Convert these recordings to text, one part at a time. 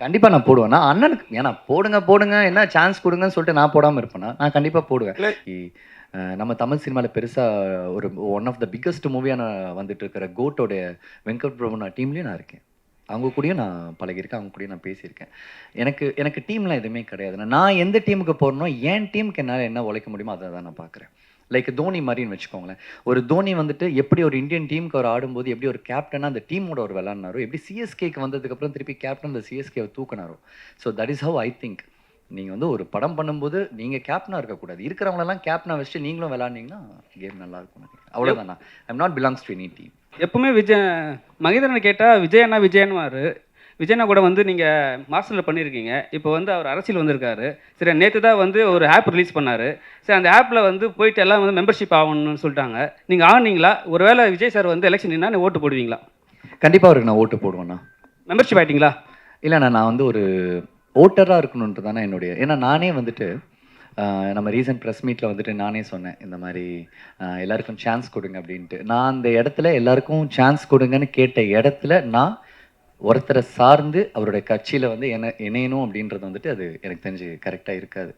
கண்டிப்பா நான் போடுவேன். நான் அண்ணனுக்கு ஏன்னா போடுங்க, போடுங்க என்ன சான்ஸ் குடுங்கன்னு சொல்லிட்டு நான் போடாம இருப்பேனா? நான் கண்டிப்பா போடுவேன். நம்ம தமிழ் சினிமால பெருசா ஒரு ஒன் ஆஃப் த பிக்கஸ்ட் மூவியா நான் வந்துட்டு இருக்கிற கோட்டோடைய வெங்கட் பிரபு நான் டீம்லயும் நான் இருக்கேன். அவங்க கூடயும் நான் பழகியிருக்கேன். அவங்க கூடயும் நான் பேசியிருக்கேன். எனக்கு எனக்கு டீம்லாம் எதுவுமே கிடையாது. நான் எந்த டீமுக்கு போறேனோ, என் டீமுக்கு என்னால என்ன உழைக்க முடியுமோ அத தான் நான் பார்க்குறேன். லைக் தோனி மாதிரின்னு வச்சுக்கோங்களேன். ஒரு தோனி வந்துட்டு எப்படி ஒரு இந்தியன் டீமுக்கு அவர் ஆடும்போது எப்படி ஒரு கேப்டனாக அந்த டீமோட அவர் விளாட்னாரோ எப்படி சிஎஸ்கேக்கு வந்ததுக்கப்புறம் திருப்பி கேப்டன் அந்த சிஎஸ்கேவை தூக்கினாரோ so that is how I think. நீங்கள் வந்து ஒரு படம் பண்ணும்போது நீங்கள் கேப்டனாக இருக்கக்கூடாது. இருக்கிறவங்களெல்லாம் கேப்டனாக வச்சுட்டு நீங்களும் விளையாடுனீங்கன்னா கேம் நல்லா இருக்கும் நினைக்கிறேன். I'm not belongs to any team. எப்பவுமே விஜய் மகேந்திரன் கேட்டால் விஜய் அண்ணா விஜயன்னுவார் விஜயண்ணா கூட வந்து நீங்கள் மாஸ்டரில் பண்ணியிருக்கீங்க இப்போ வந்து அவர் அரசியல் வந்திருக்காரு. சரி நேற்று தான் வந்து ஒரு ஆப் ரிலீஸ் பண்ணார். சரி அந்த ஆப்பில் வந்து போயிட்டு எல்லாம் வந்து மெம்பர்ஷிப் ஆகணும்னு சொல்லிட்டாங்க. நீங்கள் ஆனீங்களா? ஒருவேளை விஜய் சார் வந்து எலெக்ஷன் நின்னா ஓட்டு போடுவீங்களா? கண்டிப்பா அவருக்கு நான் ஓட்டு போடுவேண்ணா. மெம்பர்ஷிப் ஆயிட்டீங்களா? இல்லண்ணா நான் வந்து ஒரு ஓட்டரா இருக்கணுன்றது தானே என்னுடைய. ஏன்னா நானே வந்துட்டு நம்ம ரீசன்ட் ப்ரெஸ் மீட்டில் வந்துட்டு நானே சொன்னேன். இந்த மாதிரி எல்லாருக்கும் சான்ஸ் கொடுங்க அப்படின்ட்டு. நான் அந்த இடத்துல எல்லாருக்கும் சான்ஸ் கொடுங்கன்னு கேட்ட இடத்துல நான் ஒருத்தரை சார்ந்து அவருடைய கட்சியில் வந்து என்ன இணையணும் அப்படின்றது வந்துட்டு அது எனக்கு தெரிஞ்சு கரெக்டாக இருக்காது.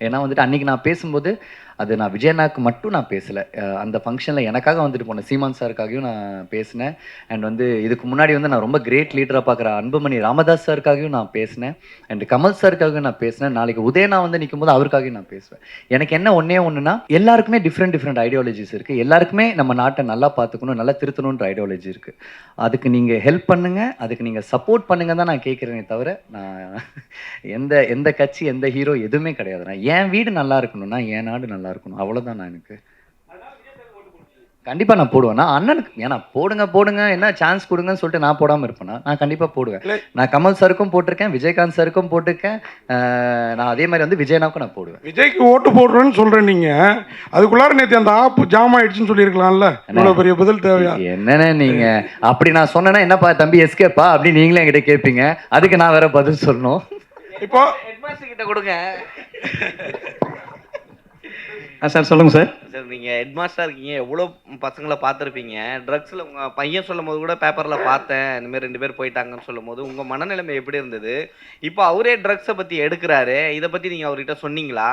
ஏன்னா வந்துட்டு அன்னைக்கு நான் பேசும்போது அது நான் விஜயனாக்கு மட்டும் நான் பேசலை. அந்த ஃபங்க்ஷனில் எனக்காக வந்துட்டு போனேன் சீமான் சாருக்காகவும் நான் பேசினேன். அண்ட் வந்து இதுக்கு முன்னாடி வந்து நான் ரொம்ப கிரேட் லீடராக பார்க்குற அன்புமணி ராமதாஸ் சாருக்காகவும் நான் பேசினேன். அண்ட் கமல் சாருக்காகவும் நான் பேசினேன். நாளைக்கு உதயனா வந்து நிற்கும் போது அவருக்காகவும் நான் பேசுவேன். எனக்கு என்ன ஒன்றே ஒன்றுனா எல்லாருக்குமே டிஃப்ரெண்ட் டிஃப்ரெண்ட் ஐடியாலஜிஸ் இருக்குது எல்லாருக்குமே நம்ம நாட்டை நல்லா பார்த்துக்கணும் நல்லா திருத்தணுன்ற ஐடியாலஜி இருக்குது அதுக்கு நீங்கள் ஹெல்ப் பண்ணுங்கள் அதுக்கு நீங்கள் சப்போர்ட் பண்ணுங்க தான் நான் கேட்குறேனே தவிர நான் எந்த எந்த கட்சி எந்த ஹீரோ எதுவுமே கிடையாது. நான் என் வீடு நல்லா இருக்கணும்னா என் நாடு நல்லா இருக்கணும். அவ்வளோதான் நான் எனக்கு? கண்டிப்பா நான் போடுவேன். நான் அண்ணனுக்கு ஏன்னா போடுங்க போடுங்க என்ன சான்ஸ் கொடுங்கன்னு சொல்லிட்டு நான் போடாம இருப்பேனா? நான் கண்டிப்பா போடுவேன். நான் கமல் சாருக்கும் போட்டிருக்கேன் விஜயகாந்த் சாருக்கும் போட்டிருக்கேன். நான் அதே மாதிரி வந்து விஜயனாவுக்கும் நான் போடுவேன். விஜய்க்கு ஓட்டு போடுறேன்னு சொல்றேன் நீங்க. அதுக்குள்ளார நேத்து அந்த ஆப் ஜாம் ஆயிடுச்சுன்னு சொல்லியிருக்கலாம்ல. இவ்வளவு பெரிய பதில் தேவையா? என்னண்ணே நீங்க? அப்படி நான் சொன்னேன்னா என்னப்பா தம்பி எஸ்கேப்பா அப்படி நீங்களே என்கிட்ட கேட்பீங்க அதுக்கு நான் வேற பதில் சொல்லணும். இப்போ ஹெட்மாஸ்டர் கிட்ட கொடுங்க. சார் சொல்லுங்கள் சார். சார் நீங்க ஹெட்மாஸ்டரா இருக்கீங்க. எவ்வளோ பசங்களை பார்த்துருப்பீங்க? ட்ரக்ஸ்ல உங்க பையன் சொல்லும் போது கூட பேப்பர்ல பார்த்தேன். இந்த மாதிரி ரெண்டு பேர் போயிட்டாங்கன்னு சொல்லும் போது உங்க மனநிலைமை எப்படி இருந்தது? இப்போ அவரே ட்ரக்ஸை பத்தி எடுக்கிறாரு. இதை பத்தி நீங்க அவர்கிட்ட சொன்னீங்களா?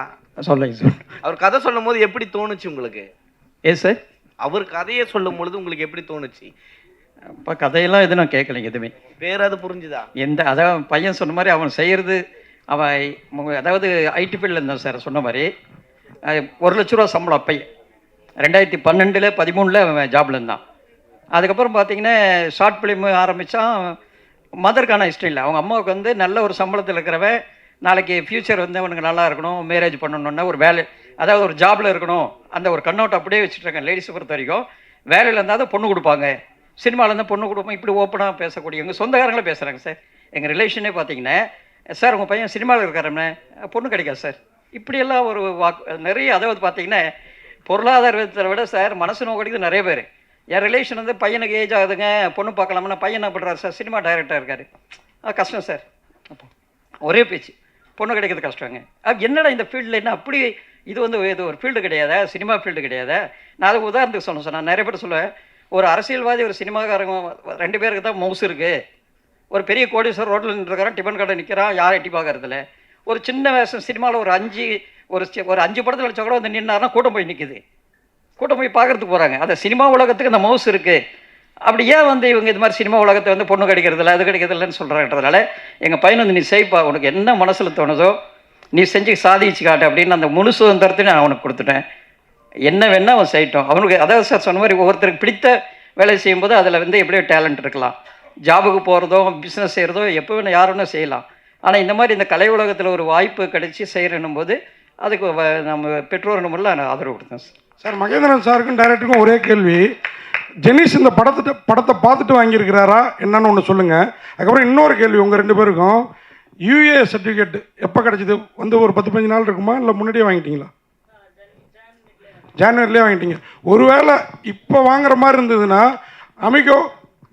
சொல்லுங்க சார். அவர் கதை சொல்லும் போது எப்படி தோணுச்சு உங்களுக்கு? ஏ சார்? அவர் கதையை சொல்லும் பொழுது உங்களுக்கு எப்படி தோணுச்சு? இப்போ கதையெல்லாம் எதுவும் நான் கேட்கலைங்க எதுவுமே. வேற அது புரிஞ்சுதா? எந்த அதாவது பையன் சொன்ன மாதிரி அவன் செய்கிறது அவன் அதாவது ஐடி ஃபீல்டில் இருந்தான் சார் சொன்ன மாதிரி. ஒரு லட்ச ரூபா சம்பளம் பையன் ரெண்டாயிரத்தி பன்னெண்டில் பதிமூணில் அவன் ஜாப்ல இருந்தான். அதுக்கப்புறம் பார்த்தீங்கன்னா ஷார்ட் ஃபிலிம் ஆரம்பித்தான் மதர்க்கான இஷ்டம் இல்லை. அவங்க அம்மாவுக்கு வந்து நல்ல ஒரு சம்பளத்தில் இருக்கிறவன் நாளைக்கு ஃப்யூச்சர் வந்து அவனுக்கு நல்லா இருக்கணும் மேரேஜ் பண்ணணுன்னா ஒரு வேலை அதாவது ஒரு ஜாப்பில் இருக்கணும் அந்த ஒரு கண்ணோட்டம் அப்படியே வச்சுட்ருக்கேன் லேடிஸை பொறுத்த வரைக்கும். வேலையில் இருந்தால் தான் பொண்ணு கொடுப்பாங்க. சினிமாவில் இருந்தால் பொண்ணு கொடுப்போம் இப்படி ஓப்பனாக பேசக்கூடிய எங்கள் சொந்தக்காரங்களே பேசுகிறாங்க சார் எங்கள் ரிலேஷனே பார்த்தீங்கன்னா சார் உங்கள் பையன் சினிமாவில் இருக்காரம்னே பொண்ணு கிடைக்காது சார் இப்படியெல்லாம் ஒரு வாக்கு நிறைய அதாவது பார்த்தீங்கன்னா பொருளாதார விதத்தை விட சார் மனசு நோக்கடிக்கு நிறைய பேர். என் ரிலேஷன் வந்து பையனுக்கு ஏஜ் ஆகுதுங்க பொண்ணு பார்க்கலாம்னா பையன் என்ன பண்ணுறாரு சார்? சினிமா டைரக்டர் இருக்காரு. ஆ கஷ்டம் சார். ஒரே பேச்சு. பொண்ணு கிடைக்கிறது கஷ்டங்க அது என்னடா இந்த ஃபீல்டில் என்ன அப்படி இது வந்து இது ஒரு ஃபீல்டு கிடையாதா? சினிமா ஃபீல்டு கிடையாதா? நான் அதுக்கு உதாரணத்துக்கு சொன்னேன் சார். நான் நிறைய பேர் சொல்லுவேன் ஒரு அரசியல்வாதி ஒரு சினிமாக்காரங்க ரெண்டு பேருக்கு தான் மவுஸ் இருக்குது ஒரு பெரிய கோடீஸ்வரர் ரோட்டில் நின்றுருக்கிறான் டிஃபன் கடை நிற்கிறான் யாரை எட்டி பார்க்கறதில்ல. ஒரு சின்ன வேஷம் சினிமாவில் ஒரு அஞ்சு ஒரு ஒரு அஞ்சு படத்தில் வச்சா கூட வந்து நின்னார்னா கூட்டம் போய் நிற்குது கூட்டம் போய் பார்க்கறதுக்கு போகிறாங்க அந்த சினிமா உலகத்துக்கு அந்த மவுஸ் இருக்குது அப்படி ஏன் வந்து இவங்க இது மாதிரி சினிமா உலகத்தை வந்து பொண்ணு கிடைக்கிறதில்ல அது கிடைக்கிறதில்லன்னு சொல்கிறாங்கன்றதுனால எங்கள் பையன் வந்து நீ செய்ப்பா உனக்கு என்ன மனசில் தோணுதோ நீ செஞ்சு சாதிச்சு காட்டு அப்படின்னு அந்த முழு சுதந்திரத்தை நான் அவனுக்கு கொடுத்துட்டேன். என்ன வேணால் அவன் செய்யட்டும். அவனுக்கு அதாவது சார் சொன்ன மாதிரி ஒவ்வொருத்தருக்கு பிடித்த வேலையை செய்யும்போது அதில் வந்து எப்படியோ டேலண்ட் இருக்கலாம். ஜாபுக்கு போகிறதோ பிஸ்னஸ் செய்கிறதோ எப்போ வேணும் யார் வேணால் செய்யலாம். ஆனால் இந்த மாதிரி இந்த கலை உலகத்தில் ஒரு வாய்ப்பு கிடைச்சி செய்கிறனும் போது அதுக்கு வ- நம்ம பெற்றோர் முறையில் நான் ஆதரவு கொடுத்தேன் சார். சார் மகேந்திரன் சாருக்கும் டைரக்டருக்கும் ஒரே கேள்வி. ஜெனிஸ் இந்த படத்தை படத்தை பார்த்துட்டு வாங்கியிருக்கிறாரா என்னன்னு ஒன்று சொல்லுங்கள் அதுக்கப்புறம் இன்னொரு கேள்வி உங்கள் ரெண்டு பேருக்கும். யூஏ சர்டிஃபிகேட் எப்போ கிடச்சிது? வந்து ஒரு பத்து பதினஞ்சு நாள் இருக்குமா இல்லை முன்னாடியே வாங்கிட்டீங்களா? ஜான்வரிலே வாங்கிட்டீங்க. ஒருவேளை இப்போ வாங்குற மாதிரி இருந்ததுன்னா அமிகோ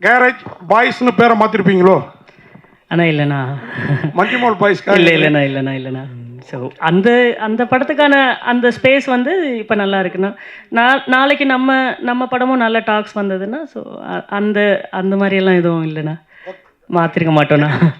கேரேஜ் பாய்ஸ்னு பேரை மாற்றிருப்பீங்களோ அண்ணா இல்லைண்ணா. மஞ்சுமால் பாய்ஸ் இல்லை இல்லைண்ணா இல்லைண்ணா இல்லைண்ணா. ஸோ அந்த அந்த படத்துக்கான அந்த ஸ்பேஸ் வந்து இப்போ நல்லா இருக்குண்ணா. நான் நாளைக்கு நம்ம நம்ம படமும் நல்ல டாக்ஸ் வந்ததுன்னா ஸோ அந்த அந்த மாதிரியெல்லாம் எதுவும் இல்லைண்ணா. மாற்றிருக்க மாட்டோண்ணா